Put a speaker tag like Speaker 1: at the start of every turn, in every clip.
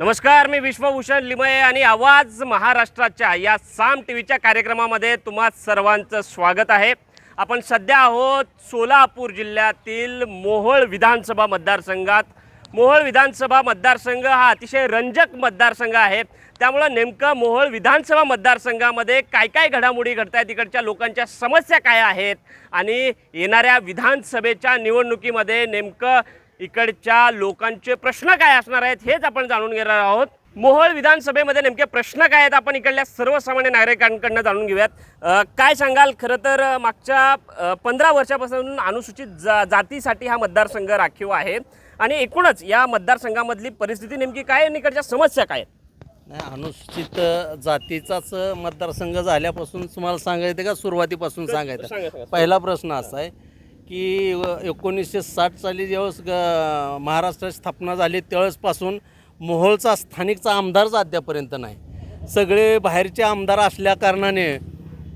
Speaker 1: नमस्कार मी विश्वभूषण लिमये आणि आवाज महाराष्ट्राच्या या साम टी व्हीच्या कार्यक्रमामध्ये तुम्हा सर्वांचं स्वागत आहे. आपण सध्या आहोत सोलापूर जिल्ह्यातील मोहोळ विधानसभा मतदारसंघात. मोहोळ विधानसभा मतदारसंघ हा अतिशय रंजक मतदारसंघ आहे. त्यामुळं नेमकं मोहोळ विधानसभा मतदारसंघामध्ये काय काय घडामोडी घडत आहेत तिकडच्या लोकांच्या समस्या काय आहेत आणि येणाऱ्या विधानसभेच्या निवडणुकीमध्ये नेमकं इकडच्या लोकांचे प्रश्न काय असणार आहेत हेच आपण जाणून घेणार आहोत. मोहोळ विधानसभेमध्ये नेमके प्रश्न काय आहेत आपण इकडल्या सर्वसामान्य नागरिकांकडनं जाणून घेऊयात. काय सांगाल? खरं तर मागच्या पंधरा वर्षापासून अनुसूचित जा जातीसाठी हा मतदारसंघ राखीव आहे. आणि एकूणच या मतदारसंघामधली परिस्थिती नेमकी काय आणि इकडच्या समस्या काय
Speaker 2: नाही अनुसूचित जातीचाच मतदारसंघ झाल्यापासून तुम्हाला सांगायचं का? सुरुवातीपासून
Speaker 1: सांगा,
Speaker 2: सांगायचं
Speaker 1: सांगा.
Speaker 2: पहिला प्रश्न असा आहे की एकोणीसशे साठ साली ज्यावेळेस ग- महाराष्ट्राची स्थापना झाली त्यावेळेसपासून मोहोळचा स्थानिकचा आमदारच अद्यापर्यंत नाही. सगळे बाहेरचे आमदार असल्या कारणाने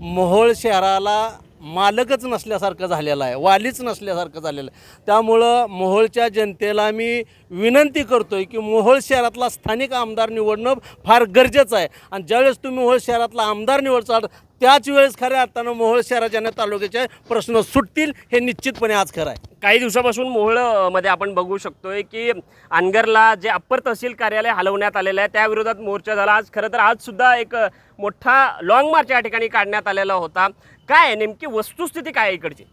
Speaker 2: मोहोळ शहराला मालकच नसल्यासारखं झालेलं आहे वालीच नसल्यासारखं झालेलं आहे. त्यामुळं मोहोळच्या जनतेला मी विनंती करतो आहे की मोहोळ शहरातला स्थानिक आमदार निवडणं फार गरजेचं आहे. आणि ज्यावेळेस तुम्ही मोहोळ शहरातला आमदार निवडचाल त्याच वेळेस खऱ्या अर्थानं मोहोळ शहराच्या तालुक्याचे प्रश्न सुटतील हे निश्चितपणे आज खरं आहे.
Speaker 1: काही दिवसापासून मोहळमध्ये आपण बघू शकतोय की अनगरला जे अप्पर तहसील कार्यालय हलवण्यात आलेलं आहे त्याविरोधात मोर्चा झाला. आज खरं तर आज सुद्धा एक मोठा लॉंग मार्च या ठिकाणी काढण्यात आलेला होता. काय आहे? नेमकी वस्तुस्थिती काय इकडची?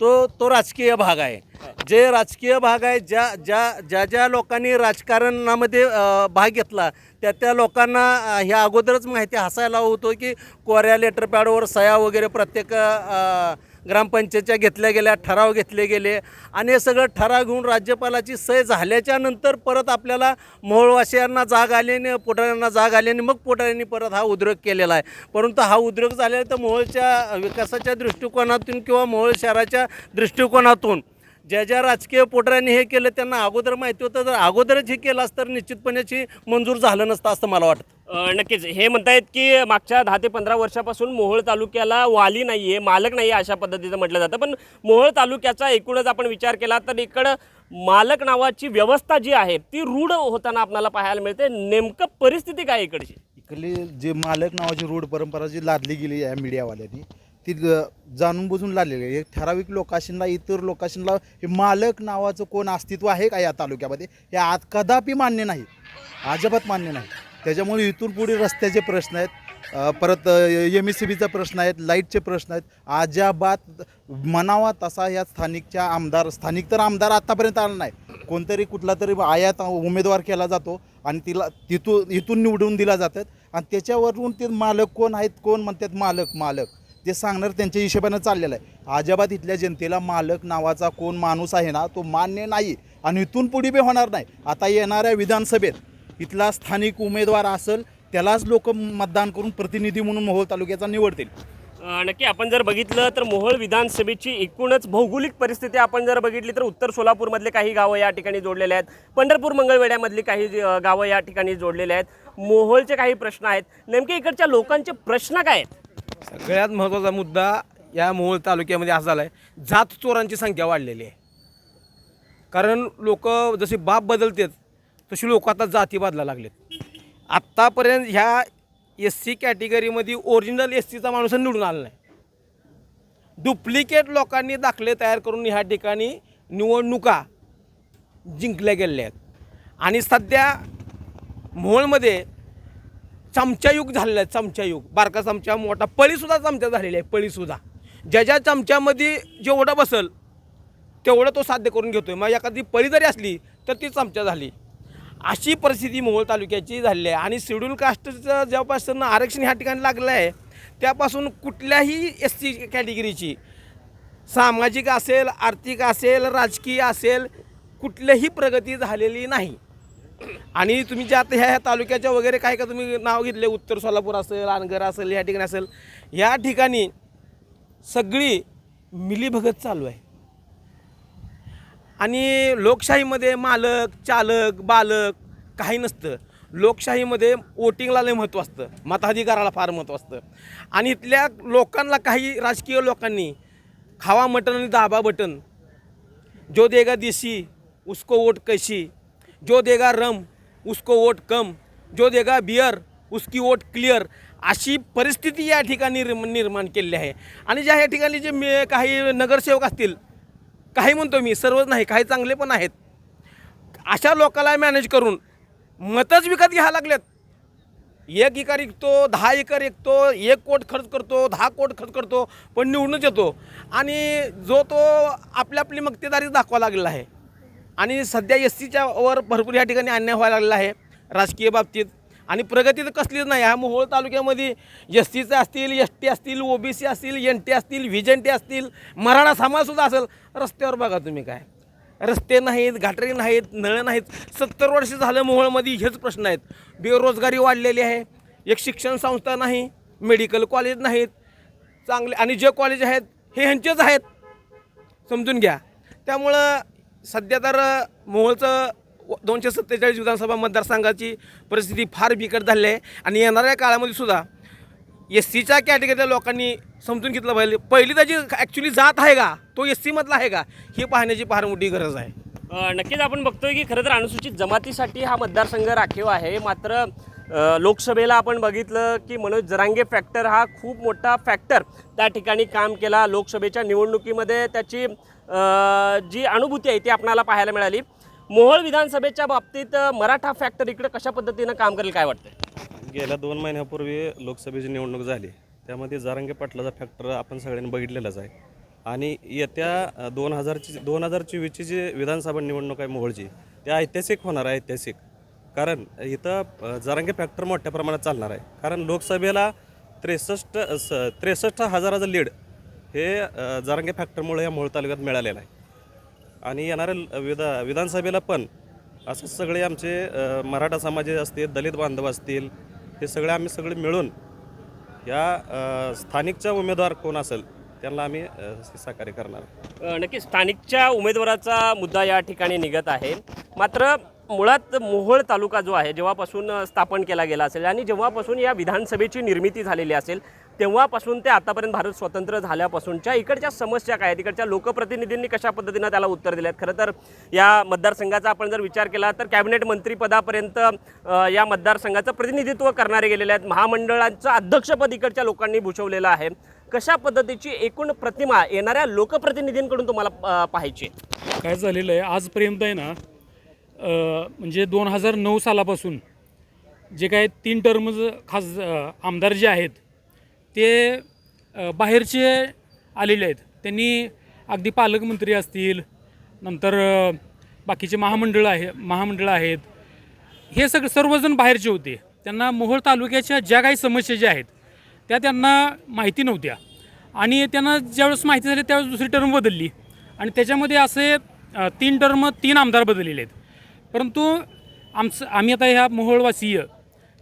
Speaker 2: तो तो राजकीय भाग आहे. जे राजकीय भाग आहे ज्या ज्या ज्या ज्या लोकांनी राजकारणामध्ये भाग घेतला त्या त्या लोकांना ह्या अगोदरच माहिती हसायला होतो की कोऱ्या लेटर पॅडवर वगैरे प्रत्येक ग्रामपंचायतच्या घेतल्या गेल्या ठराव घेतले गेले आणि हे सगळं ठराव घेऊन राज्यपालाची सही झाल्याच्यानंतर परत आपल्याला मोहोळवासियांना जाग आल्याने पोटाऱ्यांना जाग आल्याने मग पोटाऱ्यांनी परत हा उद्योग केलेला आहे. परंतु हा उद्योग झालेला तर मोहोळच्या विकासाच्या दृष्टिकोनातून किंवा मोहोळ शहराच्या दृष्टिकोनातून ज्या ज्या राजकीय पोटऱ्यांनी हे केलं त्यांना अगोदर माहिती होतं. जर अगोदरच हे केलं असतं तर निश्चितपणेची मंजूर झालं नसतं असं मला वाटतं.
Speaker 1: नक्कीच. हे म्हणतायत की मागच्या दहा ते पंधरा वर्षापासून मोहोळ तालुक्याला वाली नाही आहे मालक नाही आहे अशा पद्धतीचं म्हटलं जातं. पण मोहोळ तालुक्याचा एकूणच आपण विचार केला तर इकडं मालक नावाची व्यवस्था जी आहे ती रूढ होताना आपल्याला पाहायला मिळते. नेमकं परिस्थिती काय आहे इकडची?
Speaker 3: इकडली जे मालक नावाची रूढ परंपरा जी लादली गेली आहे मीडियावाल्यांनी ती जाणून बुजून लागलेली आहे. एक ठराविक लोकाशींना इतर लोकाशींना हे मालक नावाचं कोण अस्तित्व आहे का या तालुक्यामध्ये? हे आज कदापि मान्य नाही. अजिबात मान्य नाही. त्याच्यामुळे इथून पुढे रस्त्याचे प्रश्न आहेत. परत एम एस सी बीचा प्रश्न आहेत लाईटचे प्रश्न आहेत. अजाबात म्हणावा तसा या स्थानिकच्या आमदार स्थानिक तर आमदार आत्तापर्यंत आला नाही. कोणतरी कुठला तरी आयात उमेदवार केला जातो आणि तिला तिथून इथून निवडून दिला जातात. आणि त्याच्यावरून ते मालक कोण आहेत कोण म्हणतात मालक मालक. ते सांगणार त्यांच्या हिशोबानं चाललेलं आहे. अजाबात इथल्या जनतेला मालक नावाचा कोण माणूस आहे ना तो मान्य नाही आणि इथून पुढे बी होणार नाही. आता येणाऱ्या विधानसभेत इथला स्थानिक उमेदवार असेल त्यालाच लोक मतदान करून प्रतिनिधी म्हणून मोहोळ तालुक्याचा निवडतील
Speaker 1: नक्की आपण जर बघितलं तर मोहोळ विधानसभेची एकूणच भौगोलिक परिस्थिती आपण जर बघितली तर उत्तर सोलापूरमधले काही गावं या ठिकाणी जोडलेले आहेत. पंढरपूर मंगळवेड्यामधली काही गावं या ठिकाणी जोडलेले आहेत. मोहोळचे काही प्रश्न आहेत. नेमके इकडच्या लोकांचे प्रश्न काय आहेत?
Speaker 4: सगळ्यात महत्त्वाचा मुद्दा या मोहोळ तालुक्यामध्ये असा झाला आहे जात चोरांची संख्या वाढलेली आहे. कारण लोक जसे बाप बदलतात तशी लोक आता जाती बदला लागलेत. आत्तापर्यंत ह्या एस सी कॅटेगरीमध्ये ओरिजिनल एस सीचा माणूस निवडून आला नाही. डुप्लिकेट लोकांनी दाखले तयार करून ह्या ठिकाणी निवडणुका जिंकल्या गेलेल्या आहेत. आणि सध्या मोहोळमध्ये चमचायुग झालेलं आहे चमचायुग बारका चमचा मोठा. पळीसुद्धा चमचा झालेला आहे पळीसुद्धा ज्या ज्या चमच्यामध्ये जेवढं बसल तेवढं तो साध्य करून घेतो आहे मग एखादी पळी जरी असली तर ती चमचा झाली. अशी परिस्थिती मोहोळ तालुक्याची झालेली आहे. आणि शेड्यूल कास्टचं जेव्हापासून आरक्षण ह्या ठिकाणी लागलं आहे त्यापासून कुठल्याही एस सी कॅटेगरीची सामाजिक असेल आर्थिक असेल राजकीय असेल कुठलीही प्रगती झालेली नाही. आणि तुम्ही ज्या आता ह्या ह्या तालुक्याच्या वगैरे काय का तुम्ही नाव घेतले उत्तर सोलापूर असेल अनगर असेल ह्या ठिकाणी असेल या ठिकाणी सगळी मिलीभगत चालू आहे. आणि लोकशाहीमध्ये मालक चालक बालक काही नसतं. लोकशाहीमध्ये वोटिंगला लय महत्त्व असतं. मताधिकाराला फार महत्त्व असतं. आणि इथल्या लोकांना काही राजकीय लोकांनी खावा मटन आणि दाबा बटन जो देगा देशी उसको वोट कैशी जो देगा रम उसको वोट कम. जो देगा बियर उसकी वोट क्लिअर अशी परिस्थिती या ठिकाणी निर्म- निर्माण केलेली आहे. आणि ज्या या ठिकाणी जे मे काही नगरसेवक असतील काही म्हणतो मी सर्वच नाही काही चांगले पण आहेत. अशा लोकाला मॅनेज करून मतच विकत घ्यायला लागलेत. एक एकर विकतो दहा एकर विकतो एक कोट खर्च करतो दहा कोट खर्च करतो पण निवडूनच येतो. आणि जो तो आपली आपली मक्तेदारीच दाखवा लागलेला आहे. आणि सध्या एस सीच्या वर भरपूर या ठिकाणी अन्याय व्हायला लागलेला आहे. राजकीय बाबतीत. आणि प्रगती तर कसलीच नाही. ह्या मोहोळ तालुक्यामध्ये एस सीचे असतील एस टी असतील ओ बी सी असतील एन टी असतील व्हिजन असतील मराठा समाजसुद्धा असेल. रस्त्यावर बघा तुम्ही काय. रस्ते नाहीत घाटरे नाहीत नळं नाहीत. सत्तर वर्ष झालं मोहोळमध्ये हेच प्रश्न आहेत. बेरोजगारी वाढलेली आहे. एक शिक्षण संस्था नाही मेडिकल कॉलेज नाहीत. चांगले आणि जे कॉलेज आहेत हे ह्यांचेच आहेत. समजून घ्या. त्यामुळं सध्या तर मोहोळचं व- दोनशे सत्तेचाळीस विधानसभा मतदारसंघाची परिस्थिती फार बिकट झाली आहे. आणि येणाऱ्या काळामध्ये सुद्धा एस सीच्या कॅटेगरीतल्या लोकांनी समजून घेतलं पाहिजे. पहिली त्याची ॲक्च्युली जात आहे का तो एस सीमधला आहे का हे पाहण्याची फार मोठी गरज आहे.
Speaker 1: नक्कीच आपण बघतोय की खरं तर अनुसूचित जमातीसाठी हा मतदारसंघ राखीव आहे. मात्र लोकसभेला आपण बघितलं की मनोज जरांगे फॅक्टर हा खूप मोठा फॅक्टर त्या ठिकाणी काम केला. लोकसभेच्या निवडणुकीमध्ये त्याची जी अनुभूती आहे ती आपणाला पाहायला मिळाली. मोहोळ विधानसभेच्या बाबतीत मराठा फॅक्टरीकडे कशा पद्धतीनं काम करेल काय वाटतं
Speaker 5: गेल्या दोन महिन्यापूर्वी लोकसभेची निवडणूक झाली त्यामध्ये जारंगे पाटलाचा फॅक्टर आपण सगळ्यांनी बघितलेलाच आहे. आणि येत्या दोन हजारची दोन हजार चोवीसची जी विधानसभा निवडणूक आहे मोहोळची त्या ऐतिहासिक होणार आहे ऐतिहासिक. कारण इथं जारंगे फॅक्टर मोठ्या प्रमाणात चालणार आहे. कारण लोकसभेला त्रेसष्ट स त्रेसष्ट हजाराचं लीड हे जारंगे फॅक्टरमुळे या मोहोळ तालुक्यात मिळालेलं आहे. आणि येणाऱ्या ल- विधा विधानसभेला पण असं सगळे आमचे मराठा समाज असतील दलित बांधव असतील हे सगळे आम्ही सगळे मिळून या स्थानिकचा उमेदवार कोण असेल त्यांना आम्ही सहकार्य करणार
Speaker 1: नक्की स्थानिकच्या उमेदवाराचा मुद्दा या ठिकाणी निघत आहे. मात्र मुळात मोहोळ तालुका जो आहे जेव्हापासून स्थापन केला गेला असेल आणि जेव्हापासून या विधानसभेची निर्मिती झालेली असेल तेव्हापासून ते आतापर्यंत भारत स्वतंत्र झाल्यापासूनच्या इकडच्या समस्या काय आहेत? इकडच्या लोकप्रतिनिधींनी कशा पद्धतीनं त्याला उत्तर दिले आहेत खरं तर या मतदारसंघाचा आपण जर विचार केला तर कॅबिनेट मंत्रीपदापर्यंत या मतदारसंघाचं प्रतिनिधित्व करणारे गेलेले आहेत. महामंडळांचं अध्यक्षपद इकडच्या लोकांनी भूषवलेलं आहे. कशा पद्धतीची एकूण प्रतिमा येणाऱ्या लोकप्रतिनिधींकडून तुम्हाला पाहायची
Speaker 6: काय झालेलं आहे आजपर्यंत आहे ना म्हणजे दोन हजार नऊ सालापासून जे काय तीन टर्म खास आमदार जे आहेत ते बाहेरचे आलेले आहेत. त्यांनी अगदी पालकमंत्री असतील नंतर बाकीचे महामंडळ आहे महामंडळं आहेत. हे सगळे सर्वजण बाहेरचे होते. त्यांना मोहोळ तालुक्याच्या ज्या काही समस्या ज्या आहेत त्या त्यांना माहिती नव्हत्या. आणि त्यांना ज्यावेळेस माहिती झाली त्यावेळेस दुसरी टर्म बदलली. आणि त्याच्यामध्ये असे तीन टर्म तीन आमदार बदललेले आहेत. परंतु आमचं आम्ही आता ह्या मोहोळवासीय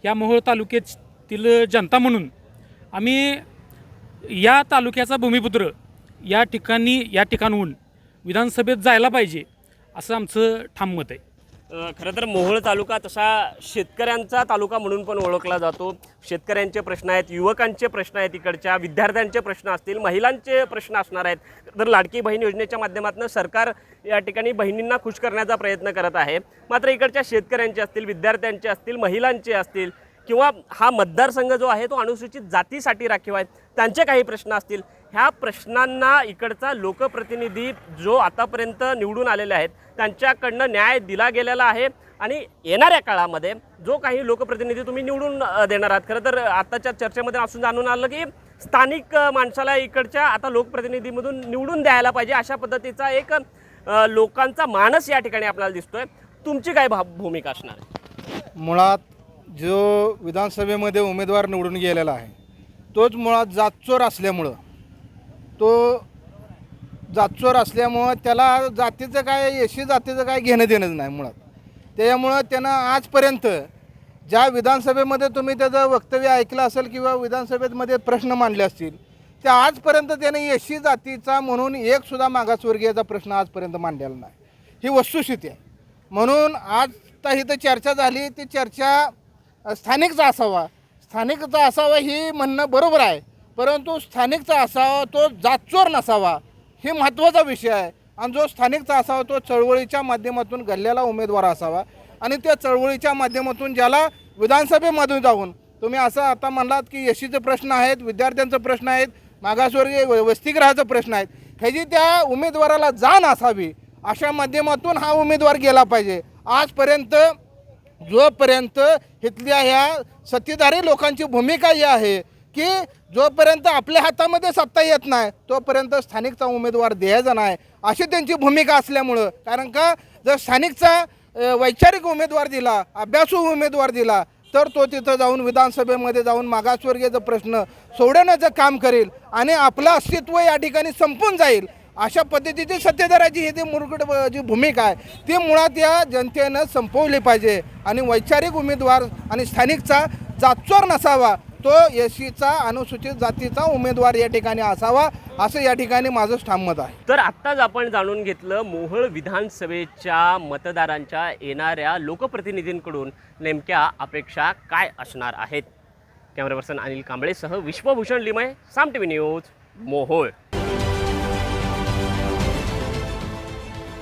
Speaker 6: या मोहोळ तालुक्यातील जनता म्हणून आम्ही या तालुक्याचा भूमिपुत्र या ठिकाणी या ठिकाणहून विधानसभेत जायला पाहिजे असं आमचं ठाम मत आहे.
Speaker 1: खरं तर मोहोळ तालुका तसा शेतकऱ्यांचा तालुका म्हणून पण ओळखला जातो. शेतकऱ्यांचे प्रश्न आहेत युवकांचे प्रश्न आहेत इकडच्या विद्यार्थ्यांचे प्रश्न असतील महिलांचे प्रश्न असणार आहेत. तर लाडकी बहीण योजनेच्या माध्यमातून सरकार या ठिकाणी बहिणींना खुश करण्याचा प्रयत्न करत आहे. मात्र इकडच्या शेतकऱ्यांचे असतील विद्यार्थ्यांचे असतील महिलांचे असतील किंवा हा मतदारसंघ जो आहे तो अनुसूचित जातीसाठी राखीव आहे त्यांचे काही प्रश्न असतील. ह्या प्रश्नांना इकडचा लोकप्रतिनिधी जो आतापर्यंत निवडून आलेले आहेत त्यांच्याकडनं न्याय दिला गेलेला आहे आणि येणाऱ्या काळामध्ये जो काही लोकप्रतिनिधी तुम्ही निवडून देणार आहात. खरं तर आताच्या चर्चेमध्ये असून जाणून आलं की स्थानिक माणसाला इकडच्या आता लोकप्रतिनिधीमधून निवडून द्यायला पाहिजे अशा पद्धतीचा एक लोकांचा मानस या ठिकाणी आपल्याला दिसतोय. तुमची काय भा भूमिका असणार आहे?
Speaker 7: मुळात जो विधानसभेमध्ये उमेदवार निवडून गेलेला आहे तोच मुळात जातचोर असल्यामुळं तो जातचोर असल्यामुळं त्याला जातीचं काय यशी जातीचं काय घेणं देणंच नाही मुळात. त्याच्यामुळं त्यानं आजपर्यंत ज्या विधानसभेमध्ये तुम्ही त्याचं वक्तव्य ऐकलं असेल किंवा विधानसभेमध्ये प्रश्न मांडले असतील त्या आजपर्यंत त्याने यशी जातीचा म्हणून एकसुद्धा मागासवर्गीयाचा प्रश्न आजपर्यंत मांडलेला नाही. ही वस्तुस्थिती आहे. म्हणून आज तर इथं चर्चा झाली ती चर्चा स्थानिकचा असावा. स्थानिकचा असावा ही म्हणणं बरोबर आहे. परंतु स्थानिकचा असावा तो जातचोर नसावा. हे महत्त्वाचा विषय आहे. आणि जो स्थानिकचा असावा तो चळवळीच्या माध्यमातून गल्ल्याला उमेदवार असावा. आणि त्या चळवळीच्या माध्यमातून ज्याला विधानसभेमधून जाऊन तुम्ही असं आता म्हणलात की यशीचे प्रश्न आहेत विद्यार्थ्यांचे प्रश्न आहेत मागासवर्गीय व- वसतिगृहाचा प्रश्न आहेत. ह्याची त्या उमेदवाराला जाण असावी. अशा माध्यमातून हा उमेदवार गेला पाहिजे. आजपर्यंत जोपर्यंत इथल्या ह्या सत्तेधारी लोकांची भूमिका ही आहे की जोपर्यंत आपल्या हातामध्ये सत्ता येत नाही तोपर्यंत स्थानिकचा उमेदवार द्यायचा नाही अशी त्यांची भूमिका असल्यामुळं. कारण का जर स्थानिकचा वैचारिक उमेदवार दिला अभ्यासू उमेदवार दिला तर तो तिथं जाऊन विधानसभेमध्ये जाऊन मागासवर्गीयचा प्रश्न सोडवण्याचं काम करेल आणि आपलं अस्तित्व या ठिकाणी संपून जाईल अशा पद्धतीची सत्तेदाराची ही ती मुरगड जी भूमिका आहे ती मुळात या जनतेनं संपवली पाहिजे. आणि वैचारिक उमेदवार आणि स्थानिकचा जातचोर नसावा तो एसीचा अनुसूचित जातीचा उमेदवार या ठिकाणी असावा असं या ठिकाणी माझं ठाम मत आहे.
Speaker 1: तर आत्ताच आपण जाणून घेतलं मोहोळ विधानसभेच्या मतदारांच्या येणाऱ्या लोकप्रतिनिधींकडून नेमक्या अपेक्षा काय असणार आहेत? Camera person Anil कांबळेसह Vishwabhushan Limaye Saam T V news Mohol.